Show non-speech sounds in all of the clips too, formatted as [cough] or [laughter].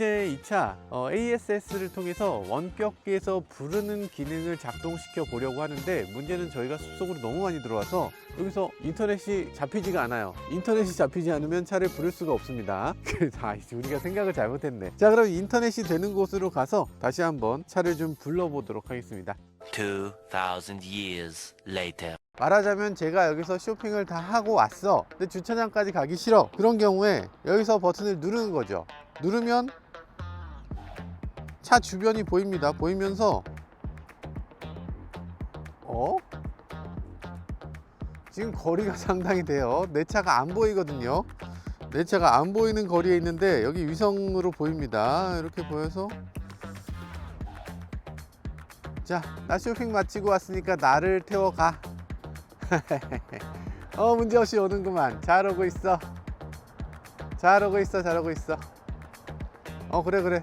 이제 이차 ASS를 통해서 원격에서 부르는 기능을 작동시켜 보려고 하는데 문제는 저희가 숲속으로 너무 많이 들어와서 여기서 인터넷이 잡히지가 않아요. 인터넷이 잡히지 않으면 차를 부를 수가 없습니다. [laughs] 아, 우리가 생각을 잘못했네. 자 그럼 인터넷이 되는 곳으로 가서 다시 한번 차를 좀 불러보도록 하겠습니다. 2,000 years later. 말하자면 제가 여기서 쇼핑을 다 하고 왔어. 근데 주차장까지 가기 싫어. 그런 경우에 여기서 버튼을 누르는 거죠. 누르면 차 주변이 보입니다. 보이면서 어? 지금 거리가 [laughs] 상당히 돼요. 내 차가 안 보이거든요. 내 차가 안 보이는 거리에 있는데 여기 위성으로 보입니다. 이렇게 보여서 자, 나 쇼핑 마치고 왔으니까 나를 태워가. [laughs] 어 문제 없이 오는구만 잘 오고 있어 잘 오고 있어 잘 오고 있어 어 그래 그래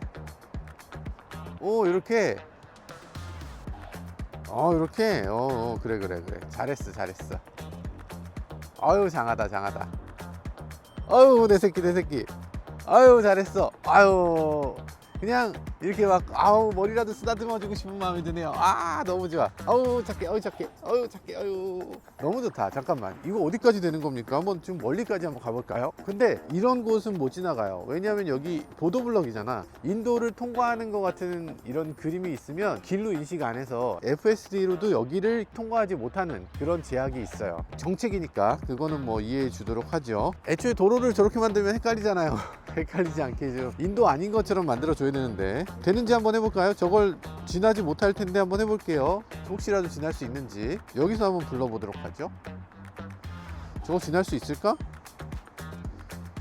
오 이렇게. 어 이렇게? 어, 어 그래 그래 그래. 잘했어 잘했어. 아유 장하다 장하다. 아유 내 새끼 내 새끼. 아유 잘했어. 아유 그냥 이렇게 막 아우 머리라도 쓰다듬어 주고 싶은 마음이 드네요. 아 너무 좋아. 아우 착해 아우 착해 아우 착해 아유. 너무 좋다. 잠깐만. 이거 어디까지 되는 겁니까? 한번 좀 멀리까지 한번 가볼까요? 근데 이런 곳은 못 지나가요. 왜냐하면 여기 보도블럭이잖아. 인도를 통과하는 것 같은 이런 그림이 있으면 길로 인식 안 해서 FSD로도 여기를 통과하지 못하는 그런 제약이 있어요. 정책이니까 그거는 뭐 이해해 주도록 하죠. 애초에 도로를 저렇게 만들면 헷갈리잖아요. [laughs] 헷갈리지 않게 좀 인도 아닌 것처럼 만들어 줘야 되는데 되는지 한번 해볼까요? 저걸 지나지 못할 텐데 한번 해볼게요. 혹시라도 지날 수 있는지 여기서 한번 불러보도록 하죠. 저거 지날 수 있을까?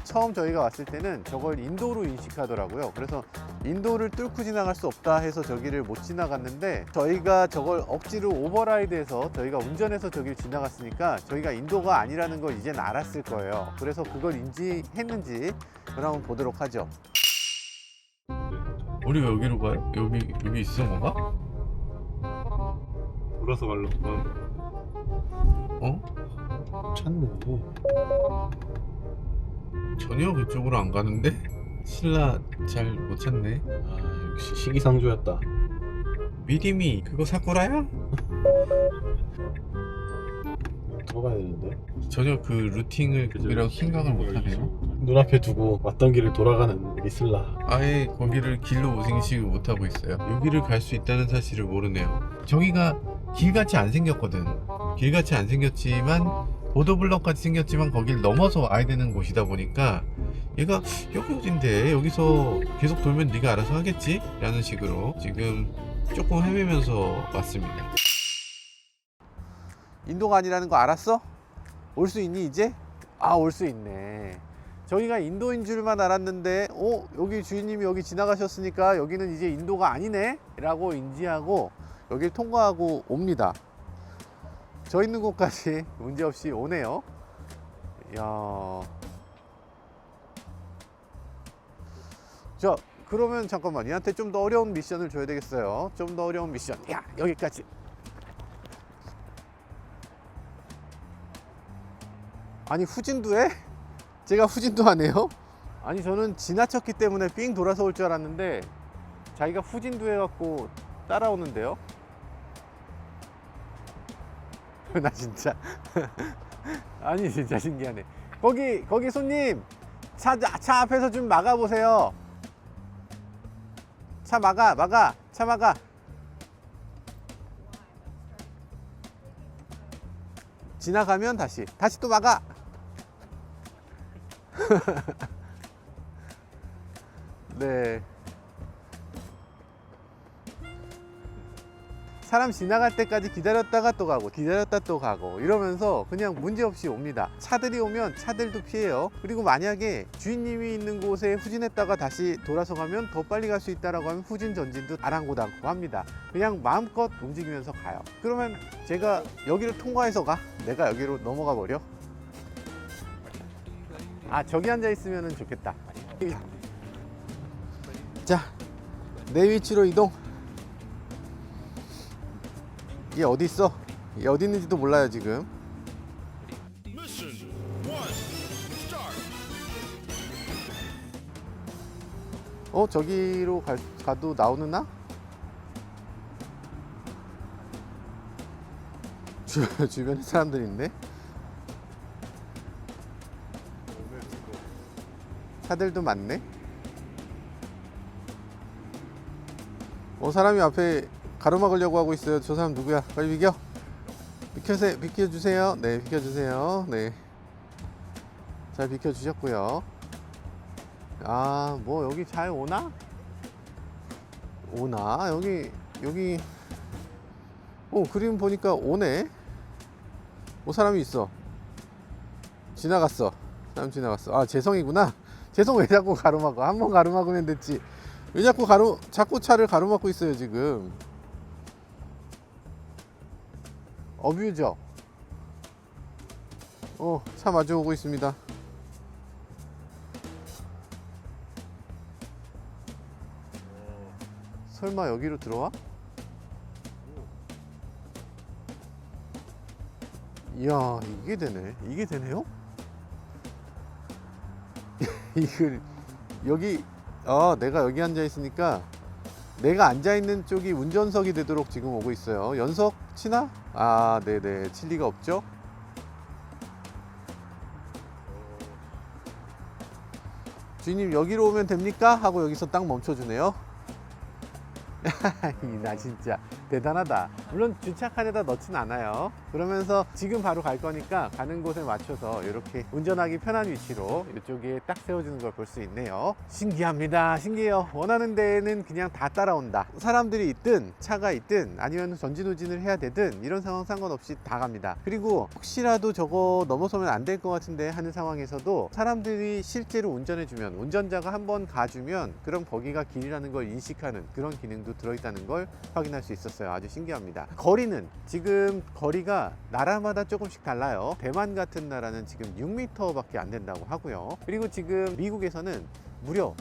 처음 저희가 왔을 때는 저걸 인도로 인식하더라고요. 그래서 인도를 뚫고 지나갈 수 없다 해서 저기를 못 지나갔는데 저희가 저걸 억지로 오버라이드해서 저희가 운전해서 저기를 지나갔으니까 저희가 인도가 아니라는 걸 이젠 알았을 거예요. 그래서 그걸 인지했는지 그럼 한번 보도록 하죠. 우리 왜 여기로 가요? 여기 여기 있어 뭔가? 돌아서 가려고 어? 찾네 전혀 그쪽으로 안 가는데? 신라 잘 못 찾네. 아 역시 시기상조였다 미리미 그거 사쿠라야? 들어가야 [laughs] 되는데 전혀 그 루팅을 거기라고 생각을 못 하네요. 눈앞에 두고 왔던 길을 돌아가는 리슬라 아예 거기를 길로 오생식을 못 하고 있어요. 여기를 갈 수 있다는 사실을 모르네요. 저기가 길같이 안 생겼거든. 길같이 안 생겼지만 보도블럭 같이 생겼지만 거길 넘어서 와야 되는 곳이다 보니까 얘가 여기 어딘데 여기서 계속 돌면 네가 알아서 하겠지? 라는 식으로 지금 조금 헤매면서 왔습니다. 인도가 아니라는 거 알았어? 올 수 있니 이제? 아 올 수 있네. 저희가 인도인 줄만 알았는데 어 여기 주인님이 여기 지나가셨으니까 여기는 이제 인도가 아니네? 라고 인지하고 여길 통과하고 옵니다. 저 있는 곳까지 [laughs] 문제없이 오네요. 이야. 자 그러면 잠깐만 얘한테 좀 더 어려운 미션을 줘야 되겠어요. 좀 더 어려운 미션. 야 여기까지. 아니 후진도 해? 제가 후진도 하네요? 아니 저는 지나쳤기 때문에 삥 돌아서 올 줄 알았는데 자기가 후진도 해갖고 따라오는데요? [laughs] 나 진짜. [laughs] 아니 진짜 신기하네. 거기 거기 손님! 차, 차 앞에서 좀 막아보세요. 차 막아 막아 차 막아. 지나가면 다시 다시 또 막아 [laughs] 네. 사람 지나갈 때까지 기다렸다가 또 가고 기다렸다 또 가고 이러면서 그냥 문제없이 옵니다. 차들이 오면 차들도 피해요. 그리고 만약에 주인님이 있는 곳에 후진했다가 다시 돌아서 가면 더 빨리 갈 수 있다라고 하면 후진 전진도 아랑곳 않고 합니다. 그냥 마음껏 움직이면서 가요. 그러면 제가 여기를 통과해서 가? 내가 여기로 넘어가 버려 아 저기 앉아 있으면 좋겠다 자내 위치로 이동 얘 어디 있어 얘 어디 있는지도 몰라요 지금 어 저기로 갈, 가도 나오느나? 주, [laughs] 주변에 사람들 있네. 차들도 많네. 어 사람이 앞에 가로막으려고 하고 있어요. 저 사람 누구야? 빨리 비켜. 비켜세 비켜주세요. 네 비켜주세요. 네. 잘 비켜주셨고요. 아, 뭐 여기 잘 오나? 오나? 여기 여기 오 그림 보니까 오네. 오 사람이 있어. 지나갔어. 사람 지나갔어. 아 재성이구나. 재성 왜 자꾸 가로막어? 한번 가로막으면 됐지. 왜 자꾸 가로 자꾸 차를 가로막고 있어요 지금. 어뷰저. 어, 차 마주 오고 있습니다. 설마 여기로 들어와? 이야, 이게 되네. 이게 되네요? 이걸 여기 아, 내가 여기 앉아 있으니까 내가 앉아 있는 쪽이 운전석이 되도록 지금 오고 있어요. 연석 치나? 아, 네네. 칠 리가 없죠? 주인님 여기로 오면 됩니까? 하고 여기서 딱 멈춰주네요. [laughs] 나 진짜 대단하다. 물론 주차칸에다 넣진 않아요. 그러면서 지금 바로 갈 거니까 가는 곳에 맞춰서 이렇게 운전하기 편한 위치로 이쪽에 딱 세워주는 걸 볼 수 있네요. 신기합니다. 신기해요. 원하는 데는 그냥 다 따라온다. 사람들이 있든 차가 있든 아니면 전진후진을 해야 되든 이런 상황 상관없이 다 갑니다. 그리고 혹시라도 저거 넘어서면 안 될 것 같은데 하는 상황에서도 사람들이 실제로 운전해 주면 운전자가 한번 가주면 그럼 거기가 길이라는 걸 인식하는 그런 기능도 들어있다는 걸 확인할 수 있었어요. 아주 신기합니다. 거리는 지금 거리가 나라마다 조금씩 달라요. 대만 같은 나라는 지금 6m밖에 안 된다고 하고요. 그리고 지금 미국에서는 무려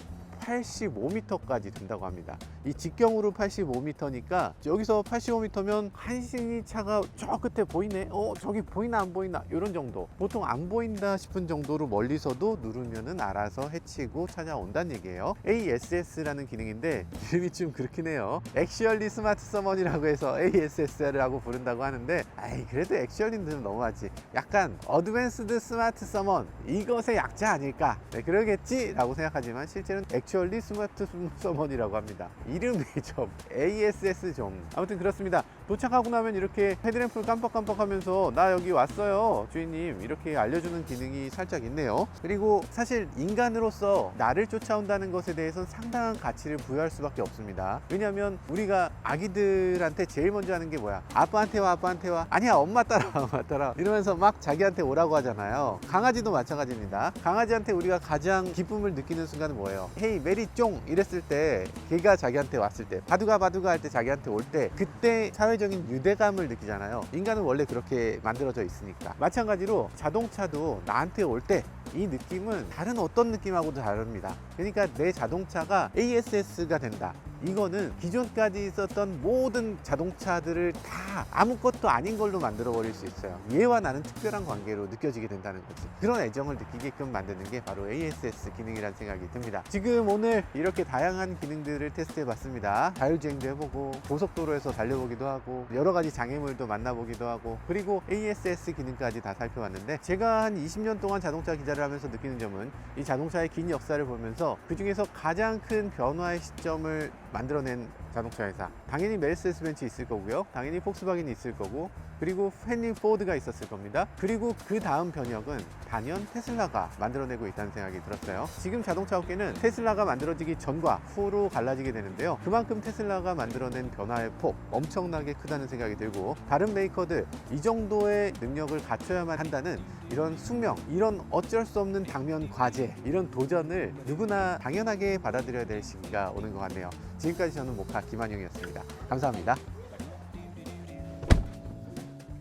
85m까지 된다고 합니다. 이 직경으로 85m니까 여기서 85m면 한신이 차가 저 끝에 보이네. 어 저기 보이나 안 보이나 이런 정도. 보통 안 보인다 싶은 정도로 멀리서도 누르면은 알아서 해치고 찾아온다는 얘기예요. ASS라는 기능인데 이름이 좀 그렇긴 해요. 액츄얼리 스마트 서먼이라고 해서 ASS라고 부른다고 하는데 아이 그래도 액츄얼리는 좀 너무하지. 약간 어드밴스드 스마트 서먼 이것의 약자 아닐까? 네, 그러겠지 라고 생각하지만 실제는 액츄얼리 스마트 서먼이라고 합니다. 이름이 [laughs] 좀 ASS 좀 아무튼 그렇습니다. 도착하고 나면 이렇게 헤드램프를 깜빡깜빡 하면서 나 여기 왔어요 주인님 이렇게 알려주는 기능이 살짝 있네요. 그리고 사실 인간으로서 나를 쫓아온다는 것에 대해서는 상당한 가치를 부여할 수밖에 없습니다. 왜냐하면 우리가 아기들한테 제일 먼저 하는 게 뭐야? 아빠한테 와 아빠한테 와 아니야 엄마 따라 [laughs] 엄마 따라 이러면서 막 자기한테 오라고 하잖아요. 강아지도 마찬가지입니다. 강아지한테 우리가 가장 기쁨을 느끼는 순간은 뭐예요? 헤이 메리 쫑 이랬을 때 걔가 자기한테 왔을 때 바두가 바두가 할 때 자기한테 올 때 그때 사회적인 유대감을 느끼잖아요. 인간은 원래 그렇게 만들어져 있으니까 마찬가지로 자동차도 나한테 올 때 이 느낌은 다른 어떤 느낌하고도 다릅니다. 그러니까 내 자동차가 ASS가 된다. 이거는 기존까지 있었던 모든 자동차들을 다 아무것도 아닌 걸로 만들어 버릴 수 있어요. 얘와 나는 특별한 관계로 느껴지게 된다는 거지. 그런 애정을 느끼게끔 만드는 게 바로 ASS 기능이라는 생각이 듭니다. 지금 오늘 이렇게 다양한 기능들을 테스트해 봤습니다. 자율주행도 해보고 고속도로에서 달려보기도 하고 여러 가지 장애물도 만나보기도 하고 그리고 ASS 기능까지 다 살펴봤는데 제가 한 20년 동안 자동차 기자를 하면서 느끼는 점은 이 자동차의 긴 역사를 보면서 그 중에서 가장 큰 변화의 시점을 만들어낸 자동차 회사. 당연히 메르세데스 벤츠 있을 거고요. 당연히 폭스바겐이 있을 거고 그리고 헨리 포드가 있었을 겁니다. 그리고 그 다음 변혁은 단연 테슬라가 만들어내고 있다는 생각이 들었어요. 지금 자동차 업계는 테슬라가 만들어지기 전과 후로 갈라지게 되는데요. 그만큼 테슬라가 만들어낸 변화의 폭 엄청나게 크다는 생각이 들고 다른 메이커들 이 정도의 능력을 갖춰야만 한다는 이런 숙명 이런 어쩔 수 없는 당면 과제 이런 도전을 누구나 당연하게 받아들여야 될 시기가 오는 것 같네요. 지금까지 저는 모카 김한용이었습니다. 감사합니다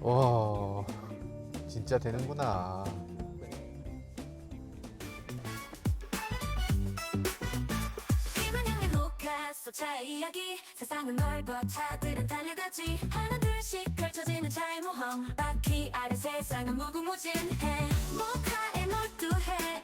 와 진짜 되는구나. 차의 이야기. 세상은 넓어 차들은 달려가지. 하나 둘씩 펼쳐지는 차의 모험 바퀴 아래 세상은 무궁무진해. 모카에 몰두해